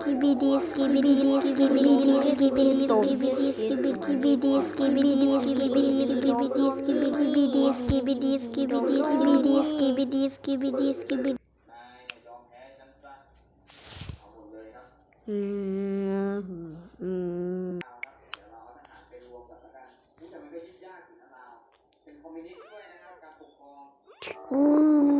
skibidi skibidi skibidi skibidi skibidi skibidi skibidi skibidi skibidi skibidi skibidi skibidi skibidi skibidi skibidi skibidi skibidi อืมอืมอู้ซิบิดีซิบิดีซิบิดีซิบิดีซิบิดีอ่าอ่าซิบิดีอ่าจึงเฮ้ยเมื่อไหร่พวกสกิบิดีมันจะม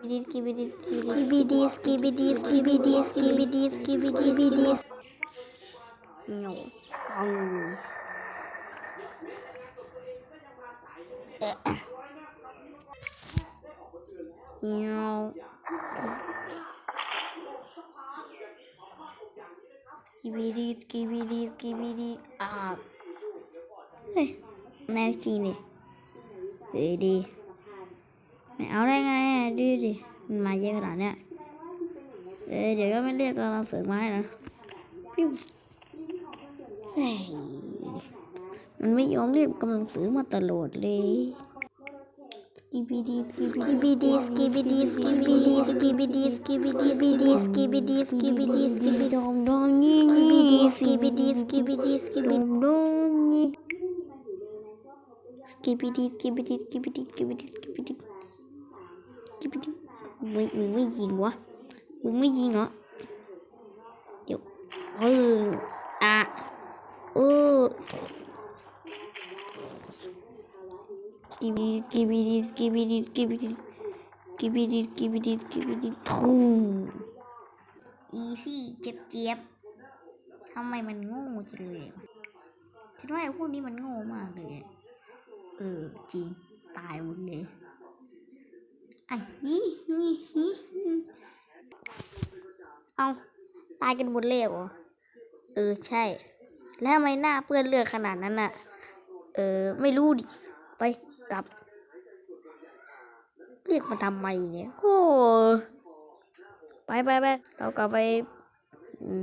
skibidi skibidi skibidi. Skibidi skibidi skibidi skibidi no. Um. no skibidi skibidi skibidi. Ah. Hey now seen it ready. ไม่เอาได้ไงอะดูดิมันมาเยอะขนาดเนี้ยเออเดี๋ยวก็ไม่เรียกกำลังเสริมไม้นะปิ้วเฮ้ยมันไม่ยอมเรียกกำลังเสริมมาตลอดเลยสกิบิดีสกิบิดีสกิบิดีสกิบิดีสกิบิดีสกิบิดีสกิบิดีสกิบิดีสกิบิดีสกิบิดีดอมดองงี้งี้สกิบิดีสกิบิดีสกิบิดดองงี้สกิบิดีสกิบิดีสกิบิดีสกิบิดีสกิบิดีจิ๊บจิ๊บ มึงมึงไม่ยิงวะ มึงไม่ยิงเหรอ เดี๋ยวเอออะเออกิบิกิบิดิกิบิดิกิบิดิกิบิดิกิบิดิกิบิดิทุ่มอีซี่เจ็บเจี๊ยบทำไมมันโง่จังเลยฉันว่าไอ้พวกนี้มันโง่มากเลย เออจริง ตายหมดเลย อ้ฮีฮีฮีฮีเอาตายกันหมดเลยเหรอเออใช่ แล้วทำไมหน้าเปื้อนเลือดขนาดนั้นน่ะ เออ ไม่รู้ดิ ไปกลับ เรียกมาทำไมเนี่ยโอ้ไปไปไปเรากลับไป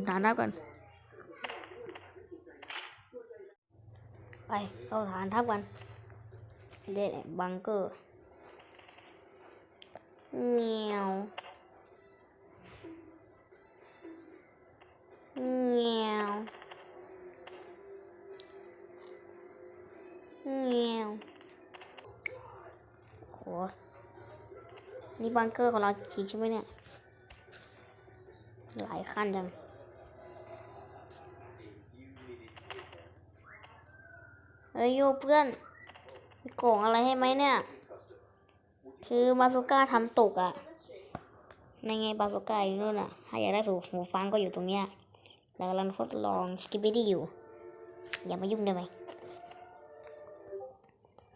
ฐานทัพกัน ไปเข้าฐานทัพกันเด็ดบังเกอร์ เงียวเงียวเงียวโหนี่บังเกอร์ของเราจริงใช่ไหมเนี่ย หลายขั้นจังเฮ้ยโยเพื่อนมีโกงอะไรให้ไหมเนี่ย คือบาซูก้าทำตกอะ่ะในไงบาซูก้าอยู่นู่นอะ่ะถ้าอยากได้สูหูฟังก็อยู่ตรงเนี้ยเรากำลังทดลองสกิปปี้อยู่ อย่ามายุ่งได้ไหม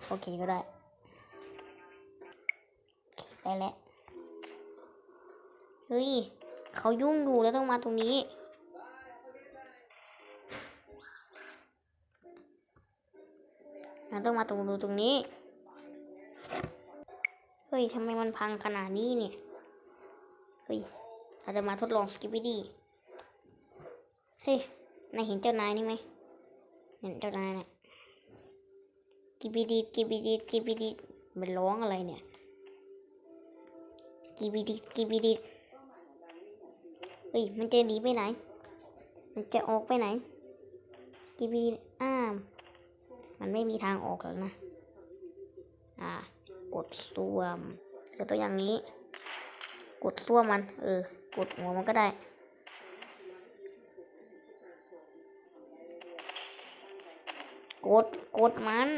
โอเคก็ได้คได้แล้วเฮ้ยเขายุ่งอยู่แล้วต้องมาตรงนี้เราต้องมาตรงรูตรงนี้ ยทำไมมันพังขนาดนี้เนี่ย เฮ้ยเราจะมาทดลองสกิปปี้ดี เฮ้ย นายเห็นเจ้านายนี่ไหมเห็นเจ้านายเนี่ยกิบิดีกิบิดีกิบิดีมันร้องอะไรเนี่ยกิบิดีกิบิดีเฮ้ย มันจะหนีไปไหน มันจะออกไปไหนกิบิดีอ้าม มันไม่มีทางออกแล้วนะ กดซ่วมเดี๋ยวตัวอย่างนี้ กดซ่วมมัน เออ กดหัวมันก็ได้ กด กดมัน